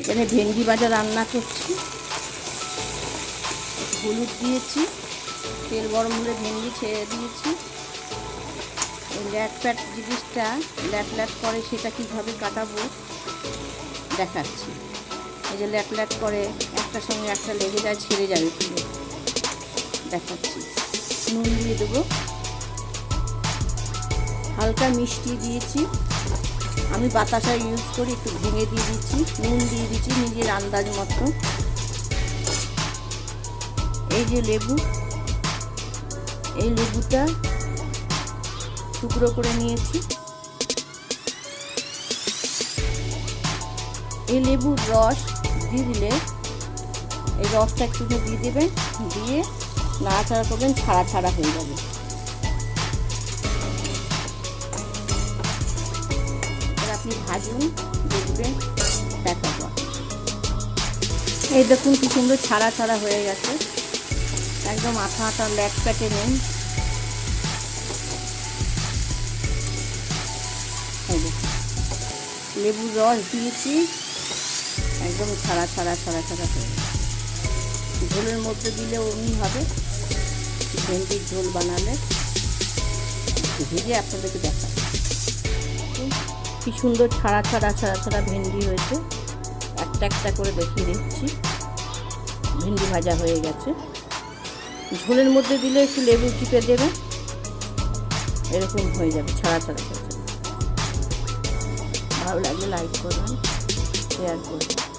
এখানে ভেন্ডি ভাজা রান্না করছি। হলুদ দিয়েছি, তেল গরম হলে ভেন্ডি ছেড়ে দিয়েছি। এই ল্যাট প্যাট জিনিসটা, ল্যাট ল্যাট করে সেটা কীভাবে কাটাবো দেখাচ্ছি। এই যে ল্যাট ল্যাট করে একটার সঙ্গে একটা লেগে যায়, ছেড়ে যাবে পুরো দেখাচ্ছি। নুন দিয়ে দেবো। হালকা মিষ্টি দিয়েছি। আমি বাতাসা ইউজ করি, একটু ভেঙে দিয়ে দিচ্ছি, নুন দিয়ে দিচ্ছি নিজের আন্দাজ মতো। এই যে লেবু, এই লেবুটা টুকরো করে নিয়েছি। এই লেবুর রস দিয়ে দিলে, এই রসটা একটু দিয়ে দেবেন, দিয়ে নাড়াচাড়া করবেন, ছাড়া ছাড়া হয়ে যাবে। আপনি ভাজুন, দেখবেন দেখাবো এই দেখুন কি সুন্দর ছাড়া ছাড়া হয়ে গেছে। একদম আঠা আঠা ল্যাট প্যাটে নেই। লেবুর রস দিয়েছি। একদম ছাড়া ছাড়া ছাড়া ছাড়া হয়ে ঝোলের মধ্যে দিলে অমনি হবে। ভেন্ডির ঝোল বানালে। ভেজে আপনাদেরকে দেখাবো। কি সুন্দর ছাড়া ছাড়া ছাড়া ছাড়া ভেন্ডি হয়েছে। একটা একটা করে দেখিয়ে দিচ্ছি। ভেন্ডি ভাজা হয়ে গেছে। ঝোলের মধ্যে দিলে একটু লেবু চিপে দেবে। এরকম হয়ে যাবে ছাড়া ছাড়া ছাড়া ভালো লাগলে লাইক করবেন শেয়ার করবেন।